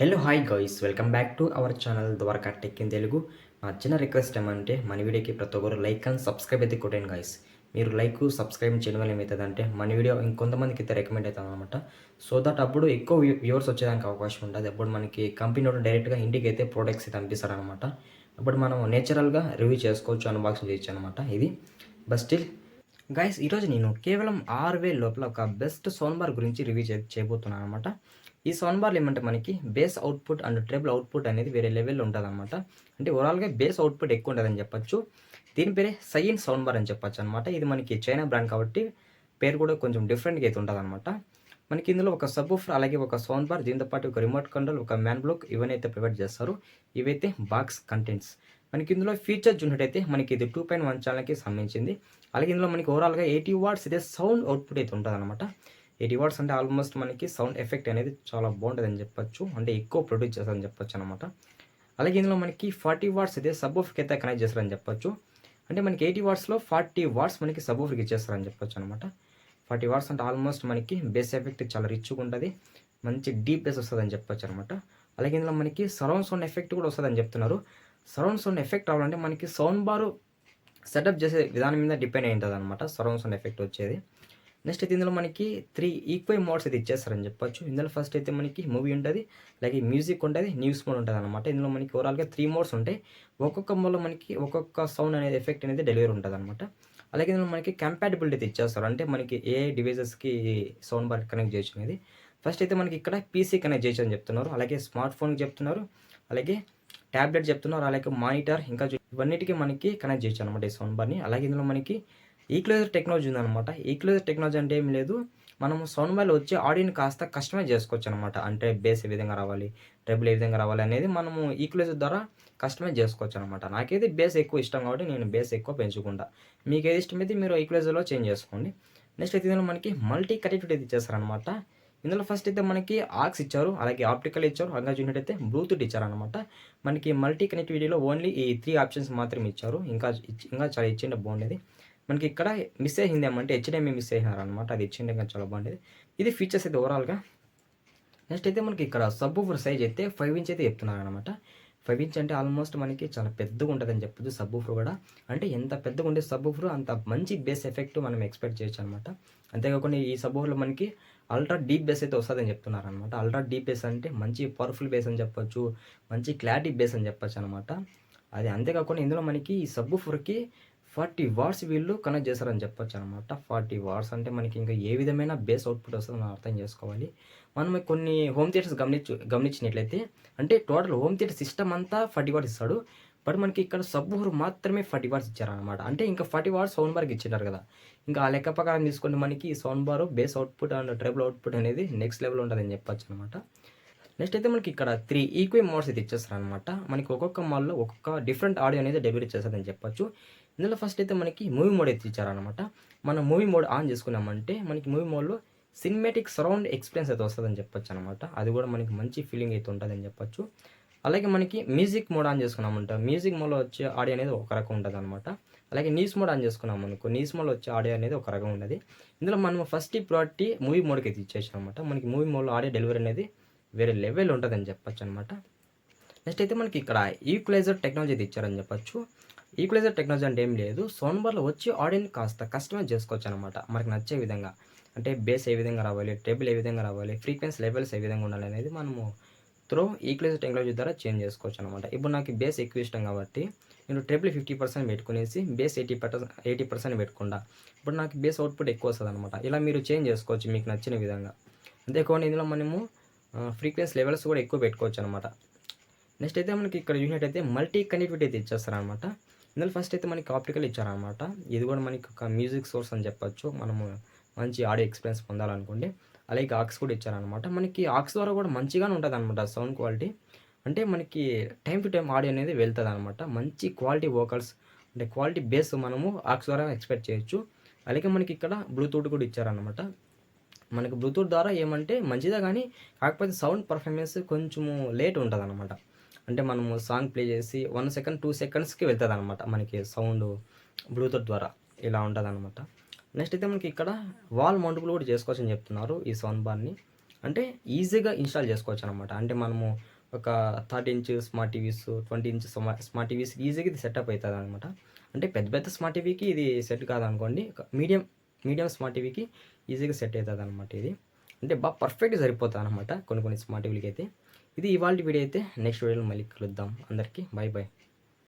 Hello hi guys welcome back to our channel Dwaraka tech in Telugu నా చిన్న request ఏమంటే మన వీడియోకి ప్రతి ఒక్కరు లైక్ అండ్ సబ్స్క్రైబ్ అయితే కొట్టండి గైస్ మీరు లైక్ సబ్స్క్రైబ్ చేయడం వల్ల ఏమవుతుందంటే మన వీడియో ఇంకొంతమందికి అయితే రికమెండ్ అవుతాం అనమాట సో దట్ అప్పుడు ఎక్కువ వ్యూవర్స్ వచ్చేదానికి అవకాశం ఉంటుంది. అప్పుడు మనకి కంపెనీ వాళ్ళు డైరెక్ట్గా ఇంటికి అయితే ప్రోడక్ట్స్ అయితే పంపిస్తారనమాట అప్పుడు మనం నేచురల్గా రివ్యూ చేసుకోవచ్చు అన్బాక్సింగ్ చేయొచ్చు అనమాట ఇది. బట్ స్టిల్ గైస్ ఈరోజు నేను కేవలం ఆరు వేల లోపల ఒక బెస్ట్ సోన్బార్ గురించి రివ్యూ చే చేయబోతున్నాను అనమాట ఈ సోన్బార్లు ఏమంటే మనకి bass output and treble output అనేది వేరే లెవెల్లో ఉంటుంది అనమాట అంటే ఓవరాల్గా బేస్ అవుట్పుట్ ఎక్కువ ఉంటుందని చెప్పొచ్చు. దీని పేరే సైన్ సౌండ్ బార్ అని చెప్పొచ్చు అనమాట ఇది మనకి చైనా బ్రాండ్ కాబట్టి పేరు కూడా కొంచెం డిఫరెంట్గా అయితే ఉంటుంది అనమాట మనకి ఇందులో ఒక సబ్బూఫర్ అలాగే ఒక సౌండ్ బార్ దీంతో పాటు ఒక రిమోట్ కంట్రోల్ ఒక మ్యాన్ బ్లాక్ ఇవన్నీ అయితే ప్రొవైడ్ చేస్తారు. ఇవైతే బాక్స్ కంటెంట్స్ మనకి ఇందులో ఫీచర్స్ ఉన్నట్టయితే మనకి ఇది టూ పాయింట్ వన్ ఛానల్కి సంబంధించింది. అలాగే ఇందులో మనకి ఓవరాల్గా ఎయిటీ వాట్స్ ఇదే సౌండ్ అవుట్పుట్ అయితే ఉంటుంది అనమాట ఎయిటీ రివార్డ్స్ అంటే ఆల్మోస్ట్ మనకి సౌండ్ ఎఫెక్ట్ అనేది చాలా బాగుంటుంది అని చెప్పొచ్చు. అంటే ఎక్కువ ప్రొడ్యూస్ చేస్తారని చెప్పొచ్చు అనమాట అలాగే ఇందులో మనకి ఫార్టీ వాట్స్ అయితే సబ్బూఫర్కి అయితే కనెక్ట్ చేస్తారని చెప్పొచ్చు. అంటే మనకి ఎయిటీ వాట్స్లో ఫార్టీ వాట్స్ మనకి సబ్బూఫర్కి ఇచ్చేస్తారని చెప్పొచ్చు అనమాట ఫార్టీ వాట్స్ అంటే ఆల్మోస్ట్ మనకి బేస్ ఎఫెక్ట్ చాలా రిచ్గా ఉంటుంది. మంచి డీప్ బేస్ వస్తుందని చెప్పొచ్చు అనమాట అలాగే ఇందులో మనకి సరౌండ్ సౌండ్ ఎఫెక్ట్ కూడా వస్తుందని చెప్తున్నారు. సరౌండ్ సౌండ్ ఎఫెక్ట్ రావాలంటే మనకి సౌండ్ బారు సెటప్ చేసే విధానం మీద డిపెండ్ అయి ఉంటుంది అనమాట సరౌండ్ సౌండ్ ఎఫెక్ట్ వచ్చేది. నెక్స్ట్ అయితే ఇందులో మనకి త్రీ ఈక్వై మోడ్స్ అయితే ఇచ్చేస్తారని చెప్పొచ్చు. ఇందులో ఫస్ట్ అయితే మనకి మూవీ ఉంటుంది అలాగే మ్యూజిక్ ఉంటుంది న్యూస్ మోడ్ ఉంటుంది అనమాట ఇందులో మనకి ఓవరాల్గా త్రీ మోడ్స్ ఉంటాయి. ఒక్కొక్క మోడ్లో మనకి ఒక్కొక్క సౌండ్ అనేది ఎఫెక్ట్ అనేది డెలివరీ ఉంటుంది అనమాట అలాగే ఇందులో మనకి కంపాటబిలిటీ అయితే ఇచ్చేస్తారు. అంటే మనకి ఏ డివైజెస్కి సౌండ్ బార్ కనెక్ట్ చేయొచ్చు అనేది. ఫస్ట్ అయితే మనకి ఇక్కడ పీసీ కనెక్ట్ చేయొచ్చు అని చెప్తున్నారు. అలాగే స్మార్ట్ ఫోన్కి చెప్తున్నారు. అలాగే ట్యాబ్లెట్ చెప్తున్నారు. అలాగే మానిటర్ ఇంకా ఇవన్నిటికీ మనకి కనెక్ట్ చేయొచ్చు అనమాట ఈ సౌండ్ బార్ని అలాగే ఇందులో మనకి ఈక్లోజర్ టెక్నాలజీ ఉందన్నమాట. ఈక్లోజర్ టెక్నాలజీ అంటే ఏం లేదు. మనము సౌండ్ బార్లో వచ్చి ఆడియోని కాస్త కస్టమైజ్ చేసుకోవచ్చు అనమాట అంటే బేస్ ఏ విధంగా రావాలి ట్రబుల్ ఏ విధంగా రావాలి అనేది మనము ఈక్లోజర్ ద్వారా కస్టమైజ్ చేసుకోవచ్చు అనమాట నాకైతే బేస్ ఎక్కువ ఇష్టం కాబట్టి నేను బేస్ ఎక్కువ పెంచుకుంటా. మీకు ఏది ఇష్టమైతే మీరు ఈక్లోజర్లో చేంజ్ చేసుకోండి. నెక్స్ట్ అయితే ఇందులో మనకి మల్టీ కనెక్టివిటీ అయితే ఇచ్చేస్తారనమాట ఇందులో ఫస్ట్ అయితే మనకి ఆక్స్ ఇచ్చారు అలాగే ఆప్టికల్ ఇచ్చారు అలాగే చూసినట్టయితే బ్లూటూత్ ఇచ్చారనమాట మనకి మల్టీ కనెక్టివిటీలో ఓన్లీ ఈ త్రీ ఆప్షన్స్ మాత్రమే ఇచ్చారు. ఇంకా ఇంకా చాలా ఇచ్చిండే బాగుండేది మనకి ఇక్కడ మిస్ అయ్యింది ఏమంటే హెచ్డిఎంఐ మిస్ అయినారు అనమాట అది ఇచ్చిండే కానీ చాలా బాగుండేది. ఇది ఫీచర్స్ అయితే ఓవరాల్గా నెక్స్ట్ అయితే మనకి ఇక్కడ సబ్ ఊఫర్ సైజ్ అయితే ఫైవ్ ఇంచ్ అయితే చెప్తున్నారు అనమాట ఫైవ్ ఇంచ్ అంటే ఆల్మోస్ట్ మనకి చాలా పెద్దగా ఉంటుందని చెప్పొచ్చు సబ్ ఊఫర్ కూడా. అంటే ఎంత పెద్దగా ఉండే సబ్ ఊఫర్ అంత మంచి బేస్ ఎఫెక్ట్ మనం ఎక్స్పెక్ట్ చేయొచ్చు అనమాట అంతేకాకుండా ఈ సబ్ ఊఫర్లో మనకి అల్ట్రా డీప్ బేస్ అయితే వస్తుందని చెప్తున్నారు అనమాట అల్ట్రా డీప్ బేస్ అంటే మంచి పవర్ఫుల్ బేస్ అని చెప్పొచ్చు మంచి క్లారిటీ బేస్ అని చెప్పొచ్చు అనమాట అది అంతేకాకుండా ఇందులో మనకి ఈ సబ్ ఊఫర్కి ఫార్టీ వాట్స్ వీళ్ళు కనెక్ట్ చేస్తారని చెప్పొచ్చు అనమాట ఫార్టీ వాట్స్ అంటే మనకి ఇంకా ఏ విధమైన బేస్ అవుట్పుట్ వస్తుందో మనం అర్థం చేసుకోవాలి. మనం కొన్ని హోమ్ థియేటర్స్ గమనించు గమనించినట్లయితే అంటే టోటల్ హోమ్ థియేటర్ సిస్టమ్ అంతా ఫార్టీ వాట్స్ ఇస్తాడు. బట్ మనకి ఇక్కడ సబ్ మాత్రమే ఫార్టీ వాట్స్ ఇచ్చారనమాట అంటే ఇంకా ఫార్టీ వాట్స్ సౌండ్ బార్కి ఇచ్చినారు కదా. ఇంకా ఆ లెక్క ప్రకారం తీసుకుంటే మనకి sound bar bass output and treble output అనేది నెక్స్ట్ లెవెల్ ఉంటుందని చెప్పొచ్చు అనమాట నెక్స్ట్ అయితే మనకి ఇక్కడ త్రీ ఈక్వై మోడ్స్ అయితే ఇచ్చేస్తారు అనమాట మనకి ఒక్కొక్క మాల్లో ఒక్కొక్క డిఫరెంట్ ఆడియో అనేది డెలివరీ చేస్తుందని చెప్పొచ్చు. ఇందులో ఫస్ట్ అయితే మనకి మూవీ మోడ్ అయితే ఇచ్చారనమాట మనం మూవీ మోడ్ ఆన్ చేసుకున్నామంటే మనకి మూవీ మోడ్లో సినిమాటిక్ సరౌండ్ ఎక్స్పీరియన్స్ అయితే వస్తుందని చెప్పొచ్చు అనమాట అది కూడా మనకి మంచి ఫీలింగ్ అయితే ఉంటుందని చెప్పొచ్చు. అలాగే మనకి మ్యూజిక్ మోడ్ ఆన్ చేసుకున్నామంట. మ్యూజిక్ మోడ్లో వచ్చే ఆడియో అనేది ఒక రకం ఉంటుంది అనమాట అలాగే న్యూస్ మోడ్ ఆన్ చేసుకున్నాం అనుకో న్యూస్ మోడ్లో వచ్చే ఆడియో అనేది ఒక రకం ఉండదు. ఇందులో మనం ఫస్ట్ ప్రియారిటీ మూవీ మోడ్కి అయితే ఇచ్చేసాం అనమాట మనకి మూవీ మోడ్లో ఆడియో డెలివరీ అనేది వేరే లెవెల్ ఉంటుందని చెప్పచ్చు అనమాట నెక్స్ట్ అయితే మనకి ఇక్కడ ఈక్వలైజర్ టెక్నాలజీ అయితే ఇచ్చారని చెప్పచ్చు. ఈక్వలైజర్ టెక్నాలజీ అంటే ఏం లేదు. సౌండ్ బార్లో వచ్చి ఆడియోని కాస్త కస్టమైజ్ చేసుకోవచ్చు అనమాట మనకి నచ్చే విధంగా. అంటే బేస్ ఏ విధంగా రావాలి టేబుల్ ఏ విధంగా రావాలి ఫ్రీక్వెన్సీ లెవెల్స్ ఏ విధంగా ఉండాలి అనేది మనము త్రో ఈక్వలైజర్ టెక్నాలజీ ద్వారా చేంజ్ చేసుకోవచ్చు అనమాట ఇప్పుడు నాకు బేస్ ఎక్కువ ఇష్టం కాబట్టి నేను ట్రిపుల్ ఫిఫ్టీ పర్సెంట్ పెట్టుకునేసి bass eighty percent eighty percent పెట్టుకుండా ఇప్పుడు నాకు బేస్ అవుట్పుట్ ఎక్కువ వస్తుంది అనమాట ఇలా మీరు చేంజ్ చేసుకోవచ్చు మీకు నచ్చిన విధంగా. అంతేకాకుండా ఇందులో మనము ఫ్రీక్వెన్సీ లెవెల్స్ కూడా ఎక్కువ పెట్టుకోవచ్చు అనమాట నెక్స్ట్ అయితే మనకి ఇక్కడ చూసినట్టయితే మల్టీ కనెక్టివిటీ అయితే ఇచ్చేస్తారనమాట. ఇందులో ఫస్ట్ అయితే మనకి ఆప్టికల్ ఇచ్చారనమాట. ఇది కూడా మనకి ఒక మ్యూజిక్ సోర్స్ అని చెప్పొచ్చు. మనము మంచి ఆడియో ఎక్స్పీరియన్స్ పొందాలనుకోండి అలాగే ఆక్స్ కూడా ఇచ్చారనమాట. మనకి ఆక్స్ ద్వారా కూడా మంచిగానే ఉంటుంది అనమాట సౌండ్ క్వాలిటీ అంటే మనకి టైం టు టైం ఆడియో అనేది వెళ్తుంది అనమాట మంచి క్వాలిటీ వోకల్స్ అంటే క్వాలిటీ బేస్ మనము ఆక్స్ ద్వారా ఎక్స్పెక్ట్ చేయొచ్చు. అలాగే మనకి ఇక్కడ బ్లూటూత్ కూడా ఇచ్చారనమాట. మనకి బ్లూటూత్ ద్వారా ఏమంటే మంచిదే కానీ కాకపోతే సౌండ్ పర్ఫార్మెన్స్ కొంచెము లేట్ ఉంటుంది అనమాట అంటే మనము సాంగ్ ప్లే చేసి వన్ సెకండ్ టూ సెకండ్స్కి వెళ్తుంది అనమాట మనకి సౌండ్ బ్లూటూత్ ద్వారా. ఇలా ఉంటుంది అనమాట నెక్స్ట్ అయితే మనకి ఇక్కడ వాల్ మౌంటబుల్ కూడా చేసుకోవచ్చు అని చెప్తున్నారు ఈ సౌండ్ బార్ని అంటే ఈజీగా ఇన్స్టాల్ చేసుకోవచ్చు అనమాట అంటే మనము ఒక thirty inch smart TVs twenty inch smart TVs ఈజీగా ఇది సెటప్ అవుతుంది అనమాట అంటే పెద్ద పెద్ద స్మార్ట్ టీవీకి ఇది సెట్ కాదనుకోండి మీడియం మీడియం స్మార్ట్ టీవీకి ఈజీగా సెట్ అవుతుంది అనమాట ఇది. అంటే బాగా పర్ఫెక్ట్గా సరిపోతుంది అనమాట కొన్ని కొన్ని స్మార్ట్ టీవీలకి అయితే ఇది ఇవాళ వీడియో అయితే నెక్స్ట్ వీడియోలో మళ్ళీ కలుద్దాం. అందరికీ బాయ్ బాయ్